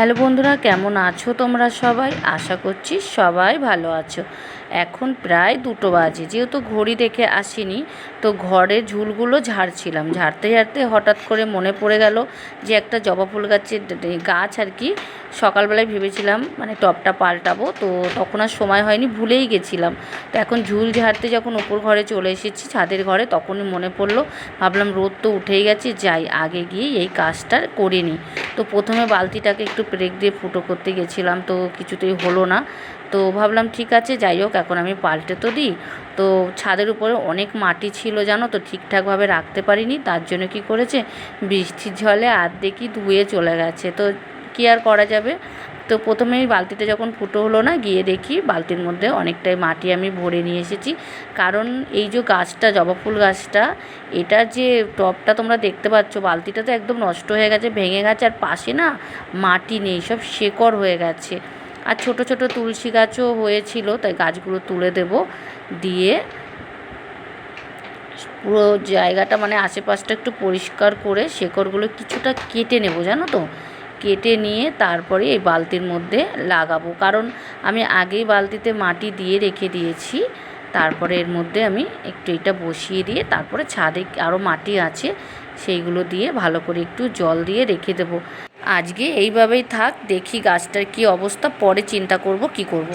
Hello বন্ধুরা, কেমন আছো তোমরা সবাই? আশা করছি সবাই ভালো আছো। এখন প্রায় দুটো বাজে, যেহেতু ঘড়ি দেখে আসিনি, তো ঘরে ঝুলগুলো ঝাড়ছিলাম। ঝাড়তে ঝাড়তে হঠাৎ করে মনে পড়ে গেল যে একটা জবা ফুল গাছের গাছ আর কি। সকালবেলায় ভেবেছিলাম মানে টবটা পাল্টাবো, তো তখন আর সময় হয়নি, ভুলেই গেছিলাম। তো এখন ঝুল ঝাড়তে যখন উপর ঘরে চলে এসেছি, ছাদের ঘরে, তখনই মনে পড়ল, ভাবলাম রোদ তো উঠেই গেছে, যাই, আগে গিয়ে এই কাজটা করে নিই। তো প্রথমে বালতিটাকে একটু প্রেক দিয়ে ফুটো করতে গেছিলাম, তো কিছুতেই হলো না। তো ভাবলাম ঠিক আছে, যাই হোক, এখন আমি পাল্টে তো দিই। তো ছাদের উপরে অনেক মাটি ছিল জানো তো, ঠিকঠাকভাবে রাখতে পারিনি, তার জন্য কি করেছে, বৃষ্টির জলে আর্ধেকই ধুয়ে চলে গেছে। তো কী আর করা যাবে? তো প্রথমেই বালতিতে যখন ফুটো হলো না, গিয়ে দেখি বালতির মধ্যে অনেকটাই মাটি আমি ভরে নিয়ে এসেছি। কারণ এই যে গাছটা, জবা ফুল গাছটা এটার যে টবটা তোমরা দেখতে পাচ্ছ, বালতিটা তো একদম নষ্ট হয়ে গেছে, ভেঙে গেছে, আর পাশে না মাটি নেই, সব শেকড় হয়ে গেছে। আর ছোট ছোট তুলসী গাছও হয়েছিল, তাই গাছগুলো তুলে দেব। দিয়ে পুরো জায়গাটা মানে আশেপাশটা একটু পরিষ্কার করে শেকড়গুলো কিছুটা কেটে নেব, জানো তো? কেটে নিয়ে তারপরে এই বালতির মধ্যে লাগাবো। কারণ আমি আগেই বালতিতে মাটি দিয়ে রেখে দিয়েছি। তারপরে এর মধ্যে আমি একটু এটা বসিয়ে দিয়ে তারপরে ছাদে আরও মাটি আছে, সেইগুলো দিয়ে ভালো করে একটু জল দিয়ে রেখে দেবো। আজকে এইভাবেই থাক, দেখি গাছটার কি অবস্থা, পরে চিন্তা করব কি করব।